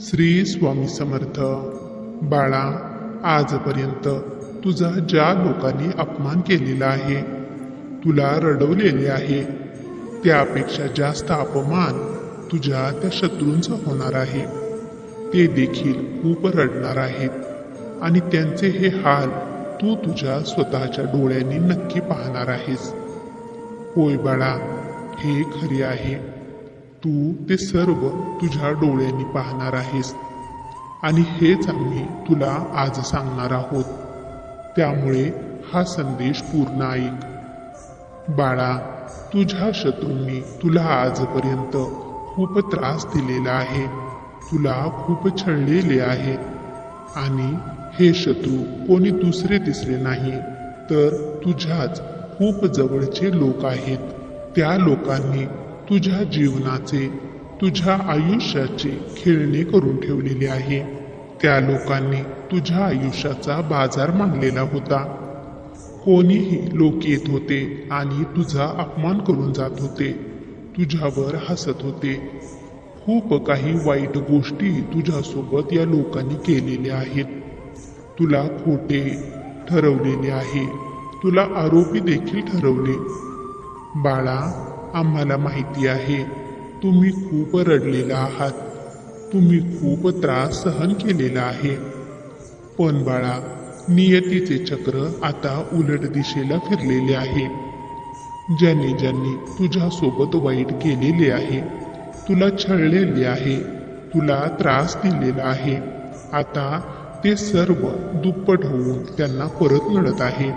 श्री स्वामी समर्थ. बाळा आजपर्यंत तुझा ज्या लोकांनी अपमान केलेला आहे तुला रडवलेले आहे त्यापेक्षा जास्त अपमान तुझ्या त्या शत्रूंचा होणार आहे. ते देखील खूप रडणार आहेत आणि त्यांचे हे हाल तू तुझ्या स्वतःच्या डोळ्यांनी नक्की पाहणार आहेस. होय बाळा हे खरे आहे. तू ते सर्व तुझ्या डोळ्यांनी पाहणार आहेस. आणि हेच आम्ही तुला आज सांगणार आहोत. त्यामुळे हा संदेश पूर्ण ऐक. बाळा तुझ्या शत्रूंनी तुला आजपर्यंत खूप त्रास दिलेला आहे. तुला खूप छळलेले आहे. आणि हे शत्रू कोणी दुसरे तिसरे नाही तर तुझ्याच खूप जवळचे लोक आहेत. त्या लोकांनी तुझ्या जीवनाचे तुझ्या आयुष्याचे खेळणे करून ठेवलेले आहे. त्या लोकांनी तुझ्या आयुष्याचा बाजार मांडलेला होता. कोणीही लोक येत होते आणि तुझा अपमान करून जात होते. तुझ्यावर हसत होते. खूप काही वाईट गोष्टी तुझ्यासोबत या लोकांनी केलेल्या आहेत. तुला खोटे ठरवलेले आहे. तुला आरोपी देखील ठरवले. बाळा आम्हाला माहिती आहे. तुम्ही खूप रडलेला आहात. तुम्ही खूप त्रास सहन केलेला आहे. पण बाळा नियतीचे चक्र आता उलट दिशेला फिरलेले आहे. ज्यांनी ज्यांनी तुझ्यासोबत वाईट केलेले आहे तुला छळलेले आहे तुला त्रास दिलेला आहे आता ते सर्व दुप्पट होऊन त्यांना परत मिळत आहे.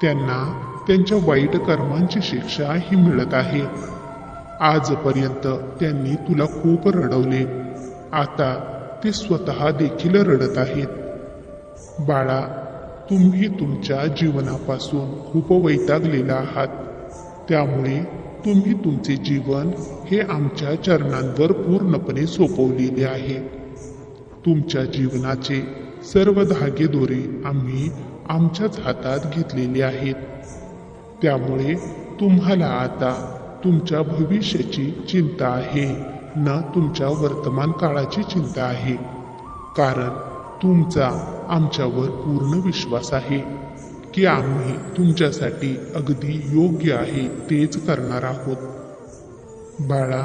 त्यांना त्यांच्या वाईट कर्मांची शिक्षा ही मिळत आहे. आजपर्यंत त्यांनी तुला खूप रडवले. आता ते स्वतः देखील रडत आहेत. बाळा तुम्ही तुमच्या जीवनापासून खूप वैतागलेला आहात. त्यामुळे तुम्ही तुमचे जीवन हे आमच्या चरणांवर पूर्णपणे सोपवलेले आहे. तुमच्या जीवनाचे सर्व धागेदोरे आम्ही आमच्याच हातात घेतलेले आहेत. त्यामुळे तुम्हाला आता तुमच्या भविष्याची चिंता आहे ना तुमच्या वर्तमान काळाची चिंता आहे. कारण तुमचा आमच्यावर पूर्ण विश्वास आहे की आम्ही तुमच्यासाठी अगदी योग्य आहे तेच करणार आहोत. बाळा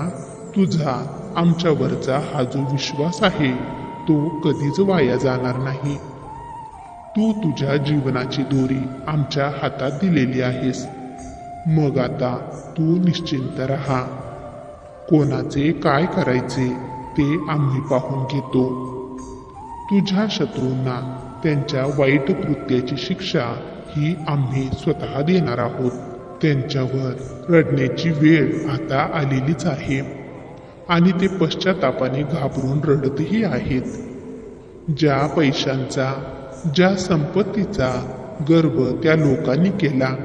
तुझा आमच्यावरचा हा जो विश्वास आहे तो कधीच वाया जाणार नाही. तू तुझ्या जीवनाची दोरी आमच्या हातात दिलेली आहेस. मग आता तू निश्चिंत राहा. कोणाचे काय करायचे ते आम्ही पाहून घेतो. तुझ्या शत्रूंना त्यांच्या वाईट कृत्याची शिक्षा ही आम्ही स्वतः देणार आहोत. त्यांच्यावर रडण्याची वेळ आता आलेलीच आहे. आणि ते पश्चातापाने घाबरून रडतही आहेत. ज्या पैशांचा ज्या संपत्तीचा गर्व त्या लोकांनी केला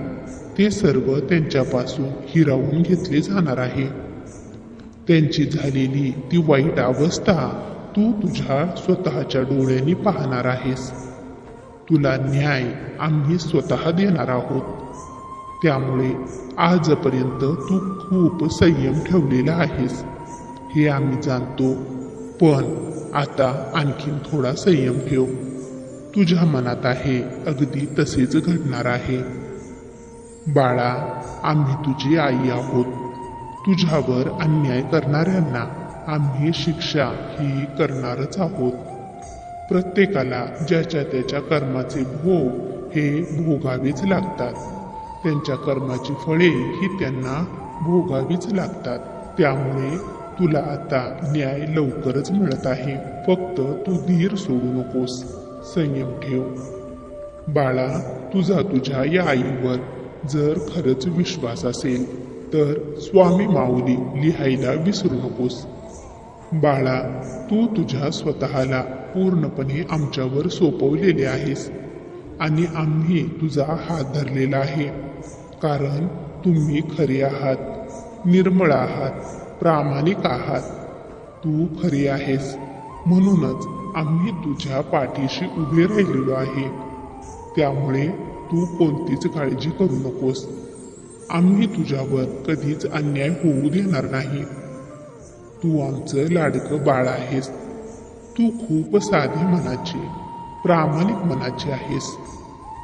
ते सर्व त्यांच्यापासून हिरावून घेतले जाणार आहे. त्यांची झालेली ती वाईट अवस्था तू तुझ्या स्वतःच्या डोळ्यांनी पाहणार आहेस. तुला न्याय आम्ही स्वतः देणार आहोत. त्यामुळे आजपर्यंत तू खूप संयम ठेवलेला आहेस. हे आम्ही जाणतो पण आता आणखीन थोडा संयम ठेव. तुझ्या मनात आहे. अगदी तसेच घडणार आहे. बाळा आम्ही तुझी आई आहोत. तुझ्यावर अन्याय करणाऱ्यांना आम्ही शिक्षा ही करणारच आहोत. प्रत्येकाला ज्याच्या त्याच्या कर्माचे भोग हे भोगावेच लागतात. त्यांच्या कर्माची फळे ही त्यांना भोगावीच लागतात. त्यामुळे तुला आता न्याय लवकरच मिळत आहे. फक्त तू धीर सोडू नकोस. संयम ठेव. बाळा तुझा तुझ्या या आईवर जर खरंच विश्वास असेल तर स्वामी माऊली लिहायला विसरू नकोस. बाळा तू तुझ्या स्वतःला पूर्णपणे आमच्यावर सोपवलेले आहेस आणि आम्ही तुझा हात धरलेला आहे. कारण तुम्ही खरे आहात निर्मळ आहात प्रामाणिक आहात. तू खरी आहेस म्हणूनच आम्ही तुझ्या पाठीशी उभे राहिलेलो आहे. त्यामुळे तू कोणतीच काळजी करू नकोस. आम्ही तुझ्यावर कधीच अन्याय होऊ देणार नाही. तू आमचं लाडकं बाळ आहेस. तू खूप साधी मनाची प्रामाणिक मनाची आहेस.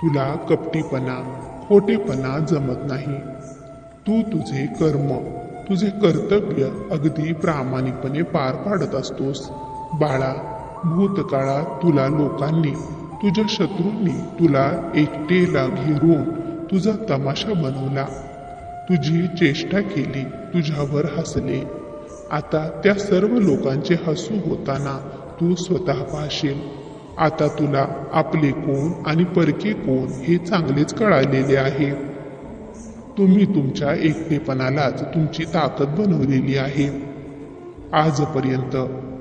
तुला कपटीपणा खोटेपणा जमत नाही. तू तुझे कर्म तुझे कर्तव्य अगदी प्रामाणिकपणे पार पाडत असतोस. बाळा भूतकाळात तुला लोकांनी तुझ्या शत्रूंनी तुला एकटेला घेरून तुझा तमाशा बनवला. तुझी चेष्टा केली तुझ्यावर हसले. आता त्या सर्व लोकांचे हसू होताना तू स्वतः पाहशील. आता तुला आपले कोण आणि परके कोण हे चांगलेच कळालेले आहे. तुम्ही तुमच्या एकटेपणालाच तुमची ताकद बनवलेली आहे. आजपर्यंत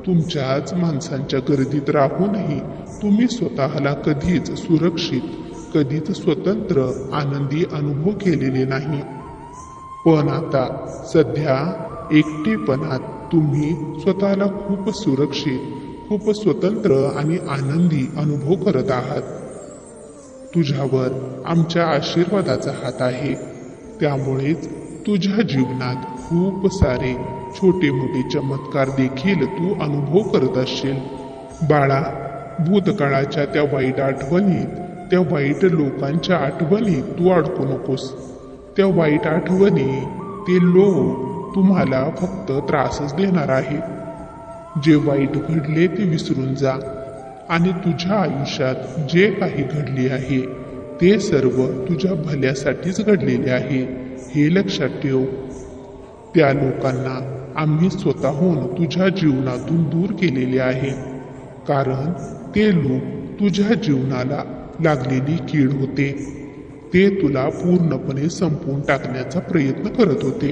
तुमच्याच माणसांच्या गर्दीत राहूनही तुम्ही स्वतःला कधीच सुरक्षित कधीच स्वतंत्र आनंदी अनुभव केलेले नाही. पण आता सध्या एकटेपणात तुम्ही स्वतःला खूप सुरक्षित खूप स्वतंत्र आणि आनंदी अनुभव करत आहात. तुझ्यावर आमच्या आशीर्वादाचा हात आहे. त्यामुळेच तुझ्या जीवनात खूप सारे छोटे मोठे चमत्कार देखील तू अनुभव करत असशील बाळा भूतकाळाच्या त्या वाईट आठवणीत त्या वाईट लोकांच्या आठवणीत तू अडकू नकोस. त्या वाईट आठवणी ते लोक तुम्हाला फक्त त्रासच देणार आहेत. जे वाईट घडले ते विसरून जा आणि तुझ्या आयुष्यात जे काही घडले आहे ते सर्व तुझ्या भल्यासाठीच घडलेले आहे हे लक्षात ठेव. त्या लोकांना आम्ही स्वतःहून तुझ्या जीवनातून दूर केलेले आहे. कारण ते लोक तुझ्या जीवनाला लागलेली कीड होते. ते तुला पूर्णपणे संपवून टाकण्याचा प्रयत्न करत होते.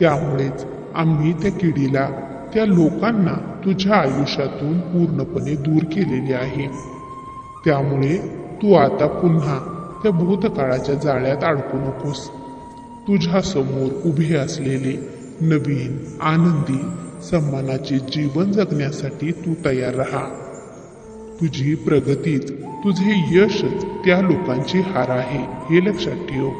त्यामुळेच आम्ही त्या किडीला त्या लोकांना तुझ्या आयुष्यातून पूर्णपणे दूर केलेले आहे. त्यामुळे तू आता पुन्हा त्या भूतकाळाच्या जाळ्यात अडकू नकोस. तुझ्या समोर उभे असलेले नवीन आनंदी सन्मानाचे जीवन जगण्यासाठी तू तयार राहा. तुझी प्रगतीच तुझे यशच त्या लोकांची हार आहे हे लक्षात ठेव.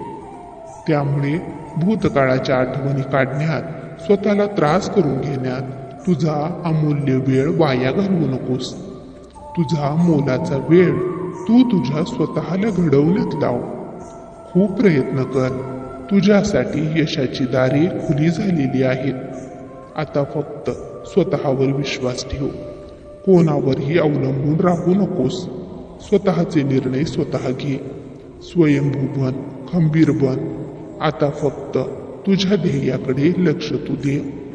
त्यामुळे भूतकाळाच्या आठवणी काढण्यात स्वतःला त्रास करून घेण्यात तुझा अमूल्य वेळ वाया घालवू नकोस. तुझा मोलाचा वेळ तू तुझ्या स्वतःला घडवण्यात लाव. खूप प्रयत्न कर. तुझ्यासाठी यशाची दारे खुली झालेली आहेत आता फक्त स्वतःवर विश्वास ठेव. कोणावरही अवलंबून राहू नकोस. स्वतःचे निर्णय स्वतः घे. स्वयंभू बन खंबीर बन. आता फक्त तुझ्या ध्येयाकडे लक्ष तू दे.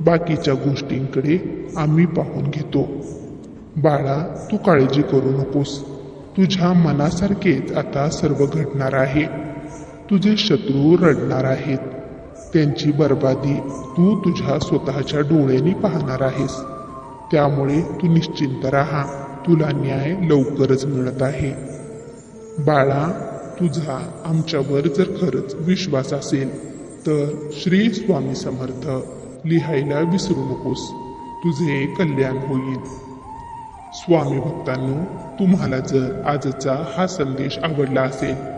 बाकीच्या गोष्टींकडे आम्ही पाहून घेतो. बाळा तू काळजी करू नकोस. तुझ्या मनासारखेच आता सर्व घडणार आहे. तुझे शत्रू रडणार आहेत. त्यांची बर्बादी तू तुझ्या स्वतःच्या डोळ्यांनी पाहणार आहेस. त्यामुळे तू निश्चिंत राहा. तुला न्याय लवकरच मिळत आहे. बाळा तुझा आमच्यावर जर खरंच विश्वास असेल तर श्री स्वामी समर्थ लिहायला विसरू नकोस. तुझे कल्याण होईल. स्वामी भक्तांनो तुम्हाला जर आजचा हा संदेश आवडला असेल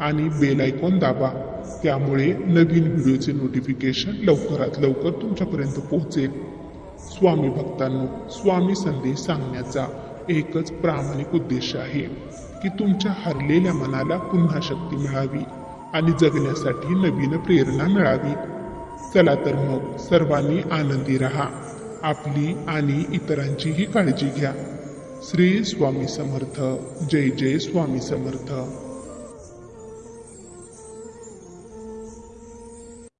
आणि बेल आयकॉन दाबा. त्यामुळे नवीन व्हिडिओचे नोटिफिकेशन लवकरात लवकर तुमच्यापर्यंत पोहोचेल. स्वामी भक्तांनो स्वामी संदेश सांगण्याचा एकच प्रामाणिक उद्देश आहे की तुमच्या हरलेल्या मनाला पुन्हा शक्ती मिळावी आणि जगण्यासाठी नवीन प्रेरणा मिळावी. चला तर मग सर्वांनी आनंदी राहा. आपली आणि इतरांचीही काळजी घ्या. श्री स्वामी समर्थ. जय जय स्वामी समर्थ.